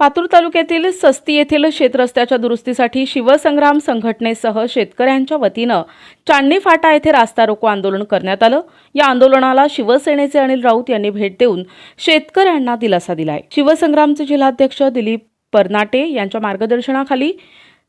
पातूर तालुक्यातील सस्ती येथील शेतरस्त्याच्या दुरुस्तीसाठी शिवसंग्राम संघटनेसह शेतकऱ्यांच्या वतीनं चांदणी फाटा येथे रास्ता रोको आंदोलन करण्यात आलं. या आंदोलनाला शिवसेनेचे अनिल राऊत यांनी भेट देऊन शेतकऱ्यांना दिलासा दिलाय. शिवसंग्रामचे जिल्हाध्यक्ष दिलीप परनाटे यांच्या मार्गदर्शनाखाली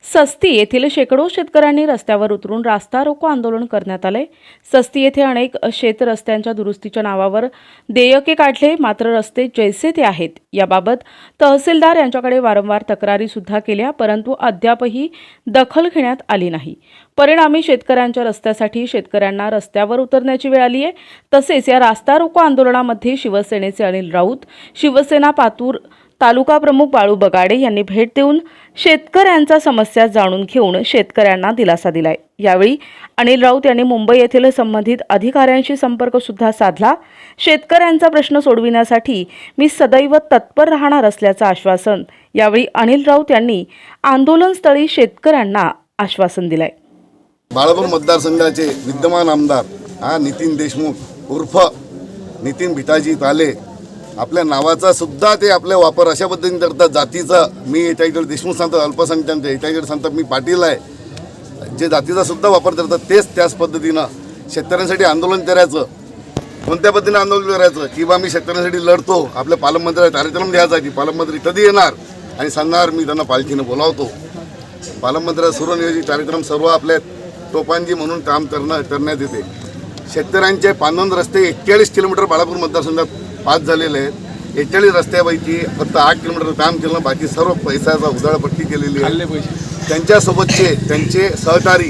सस्ती येथील शेकडो शेतकऱ्यांनी रस्त्यावर उतरून रास्ता रोको आंदोलन करण्यात आले. सस्ती येथे अनेक शेत रस्त्यांच्या दुरुस्तीच्या नावावर देयके काढले मात्र रस्ते जैसे ते आहेत. याबाबत तहसीलदार यांच्याकडे वारंवार तक्रारी सुद्धा केल्या परंतु अद्यापही दखल घेण्यात आली नाही. परिणामी शेतकऱ्यांच्या रस्त्यासाठी शेतकऱ्यांना रस्त्यावर उतरण्याची वेळ आली आहे तसेच या रास्ता रोको आंदोलनामध्ये शिवसेनेचे अनिल राऊत शिवसेना पातूर तालुका प्रमुख बाळू बगाडे यांनी भेट देऊन शेतकऱ्यांच्या समस्या जाणून घेऊन शेतकऱ्यांना दिलासा दिलाय. यावेळी अनिल राऊत यांनी मुंबई येथील संबंधित अधिकाऱ्यांशी संपर्क सुद्धा साधला. शेतकऱ्यांचा प्रश्न सोडविण्यासाठी मी सदैव तत्पर राहणार असल्याचं आश्वासन यावेळी अनिल राऊत यांनी आंदोलनस्थळी शेतकऱ्यांना आश्वासन दिलंय. बाळापूर मतदारसंघाचे विद्यमान आमदार हा नितीन देशमुख उर्फ नितीन भिताजी ताले आपल्या नावाचा सुद्धा ते आपल्या वापर अशा पद्धतीने करतात. जातीचा मी याच्याकडे देशमुख सांगतात अल्पसंख्याकांच्या याच्याकडे सांगतात मी पाटील आहे. जे जातीचा सुद्धा वापर करतात तेच त्याच पद्धतीनं शेतकऱ्यांसाठी आंदोलन करायचं. कोणत्या पद्धतीने आंदोलन करायचं? की बा मी शेतकऱ्यांसाठी लढतो आपल्या पालकमंत्र्याला कार्यक्रम द्यायचा की पालकमंत्री कधी येणार? आणि सांगणार मी त्यांना पालखीनं बोलावतो. पालकमंत्र्याचा सुरनियोजित कार्यक्रम सर्व आपल्या टोपांजी म्हणून काम करणं करण्यात येते. शेतकऱ्यांचे पानंद रस्ते एक्केचाळीस किलोमीटर बाळापूर मतदारसंघात पास झालेले आहेत. एक्केचाळीस रस्त्यापैकी फक्त आठ किलोमीटर काम केलं बाकी सर्व पैशाचा उधाळपट्टी केलेली आहे. त्यांच्यासोबतचे त्यांचे सहकारी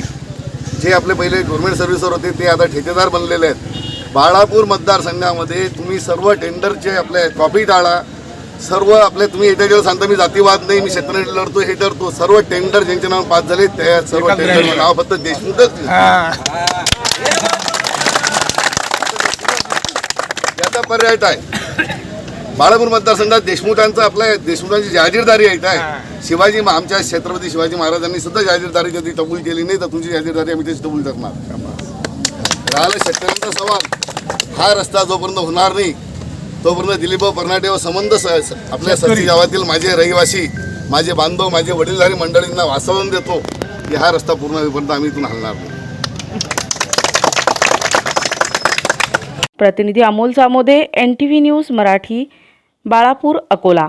जे आपले पहिले गव्हर्नमेंट सर्व्हिसवर होते ते आता ठेकेदार बनलेले आहेत. बाळापूर मतदारसंघामध्ये तुम्ही सर्व टेंडरचे आपले कॉपी टाळा सर्व आपले तुम्ही जेव्हा सांगता मी जातीवाद नाही मी शेतकऱ्यांसाठी लढतो हे करतो. सर्व टेंडर ज्यांचे नाव पास झाले त्या सर्व टेंडर नाव फक्त देशमुखच पर्याय काय बाळापूर मतदारसंघात देशमुखांचा आपल्या देशमुखांची जाहीरदारी आहे काय शिवाजी आमच्या छत्रपती शिवाजी महाराजांनी सुद्धा जाहीरदारी कधी कबूल केली नाही तर तुमची जाहीरदारी आम्ही त्याची कबूल करणार? राहिला शेतकऱ्यांचा सवाल. हा रस्ता जोपर्यंत होणार नाही तोपर्यंत दिलीप परनाटे व संबंध आपल्या सती गावातील माझे रहिवासी माझे बांधव माझे वडीलधारी मंडळींना वाचवून देतो की हा रस्ता पूर्ण होईपर्यंत आम्ही इथून हलणार नाही. प्रतिनिधी Amol Chamode N T V news Marathi Balapur Akola.